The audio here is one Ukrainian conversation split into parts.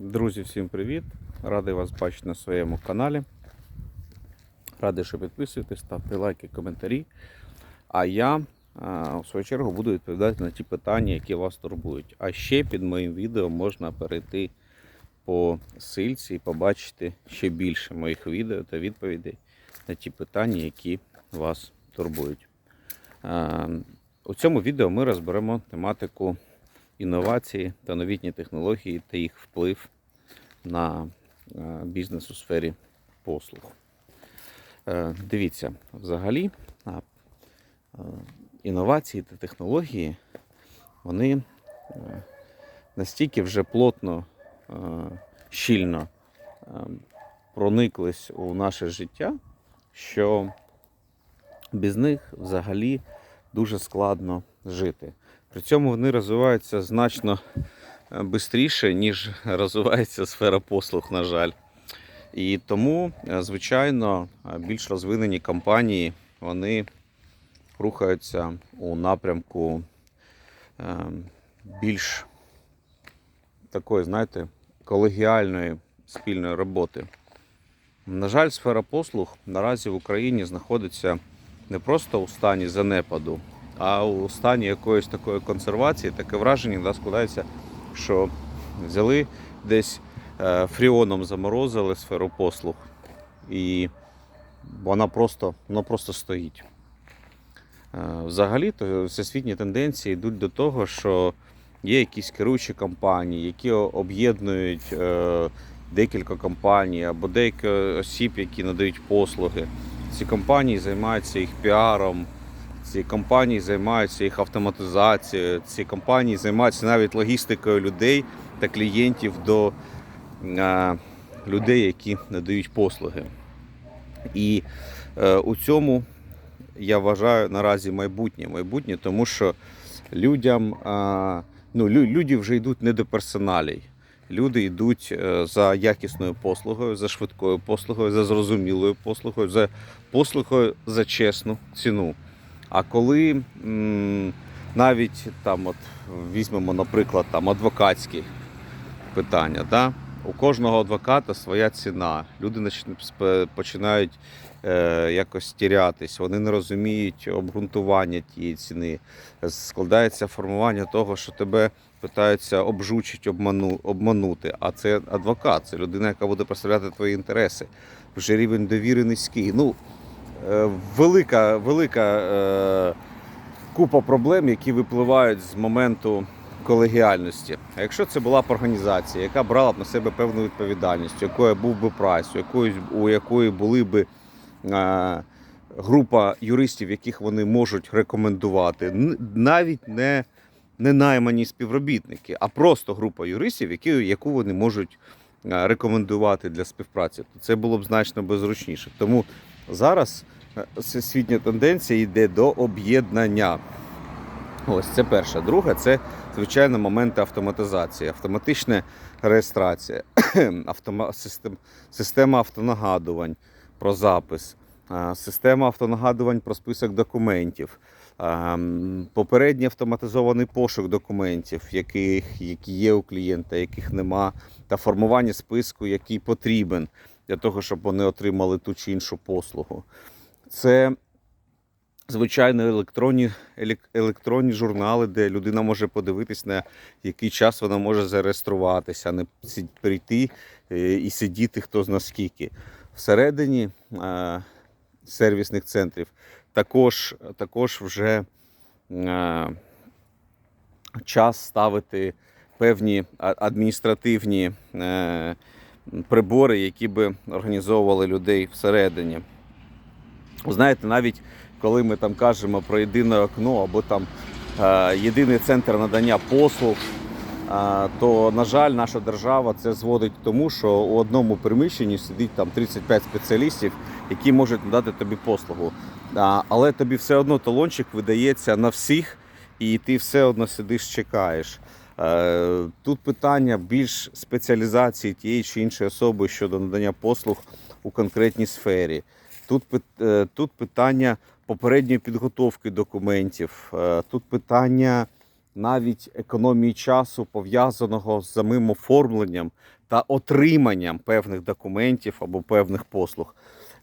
Друзі, всім привіт! Радий вас бачити на своєму каналі. Радий, що підписуєтесь, ставте лайки, коментарі. А я, в свою чергу, буду відповідати на ті питання, які вас турбують. А ще під моїм відео можна перейти по ссылці і побачити ще більше моїх відео та відповідей на ті питання, які вас турбують. У цьому відео ми розберемо тематику інновації та новітні технології та їх вплив на е, бізнес у сфері послуг. Е, Дивіться, взагалі е, інновації та технології вони настільки вже плотно, щільно прониклись у наше життя, що без них взагалі дуже складно жити. При цьому вони розвиваються значно швидше, ніж розвивається сфера послуг, на жаль. І тому, е, звичайно, е, більш розвинені компанії вони рухаються у напрямку е, більш такої, знаєте, колегіальної спільної роботи. На жаль, сфера послуг наразі в Україні знаходиться не просто у стані занепаду, а у стані якоїсь такої консервації, таке враження да, складається, що взяли десь е, фріоном заморозили сферу послуг, і вона просто, вона просто стоїть. Е, Взагалі-то всесвітні тенденції йдуть до того, що є якісь керуючі компанії, які об'єднують е, декілька компаній або деякі осіб, які надають послуги. Ці компанії займаються їх піаром, ці компанії займаються їх автоматизацією, ці компанії займаються навіть логістикою людей та клієнтів до е, людей, які надають послуги. І е, у цьому я вважаю наразі майбутнє. Майбутнє, тому що людям е, ну, лю- люди вже йдуть не до персоналій. Люди йдуть е, за якісною послугою, за швидкою послугою, за зрозумілою послугою, за послугою за чесну ціну. А коли м, навіть там, от візьмемо, наприклад, там адвокатські питання, да? у кожного адвоката своя ціна. Люди починають е, якось тірятись, вони не розуміють обґрунтування тієї ціни. Складається формування того, що тебе питаються обжучить, обману, обманути. А це адвокат, це людина, яка буде представляти твої інтереси. Вже рівень довіри низький. Ну, велика, велика е, купа проблем, які випливають з моменту колегіальності. А якщо це була б організація, яка брала б на себе певну відповідальність, у якої був би прайс, у якої, у якої були би е, група юристів, яких вони можуть рекомендувати, навіть не, не наймані співробітники, а просто група юристів, які, яку вони можуть е, рекомендувати для співпраці, то це було б значно беззручніше. Тому зараз е, всесвітня тенденція йде до об'єднання. Ось це перше. Друге, це звичайно моменти автоматизації, автоматична реєстрація, автома... систем... система автонагадувань про запис, система автонагадувань про список документів, попередній автоматизований пошук документів, яких, які є у клієнта, яких нема, та формування списку, який потрібен для того, щоб вони отримали ту чи іншу послугу. Це звичайно електронні, елек- електронні журнали, де людина може подивитись, на який час вона може зареєструватися, а не прийти е, і сидіти хто зна скільки. Всередині е, сервісних центрів також, також вже е, час ставити певні адміністративні прибори, які би організовували людей всередині. Знаєте, навіть коли ми там кажемо про єдине окно або там е, єдиний центр надання послуг, е, то, на жаль, наша держава це зводить тому, що у одному приміщенні сидить там 35 спеціалістів, які можуть надати тобі послугу. Але тобі все одно талончик видається на всіх, і ти все одно сидиш, чекаєш. Е, Тут питання більш спеціалізації тієї чи іншої особи щодо надання послуг у конкретній сфері. Тут, е, тут питання попередньої підготовки документів, е, тут питання навіть економії часу, пов'язаного з самим оформленням та отриманням певних документів або певних послуг.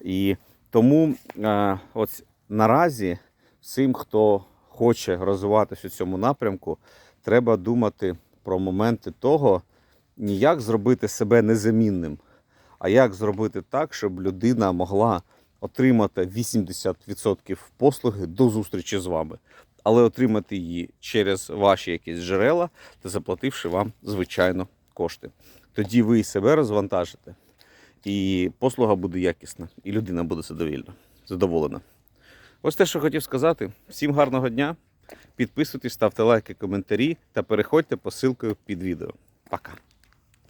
І тому е, ось наразі всім, хто хоче розвиватися у цьому напрямку, треба думати про моменти того, не як зробити себе незамінним, а як зробити так, щоб людина могла отримати 80% послуги до зустрічі з вами, але отримати її через ваші якісь джерела та заплативши вам, звичайно, кошти. Тоді ви себе розвантажите, і послуга буде якісна, і людина буде задовільна, задоволена. Ось те, що хотів сказати. Всім гарного дня. Підписуйтесь, ставте лайки, коментарі та переходьте по ссылкою під відео. Пока.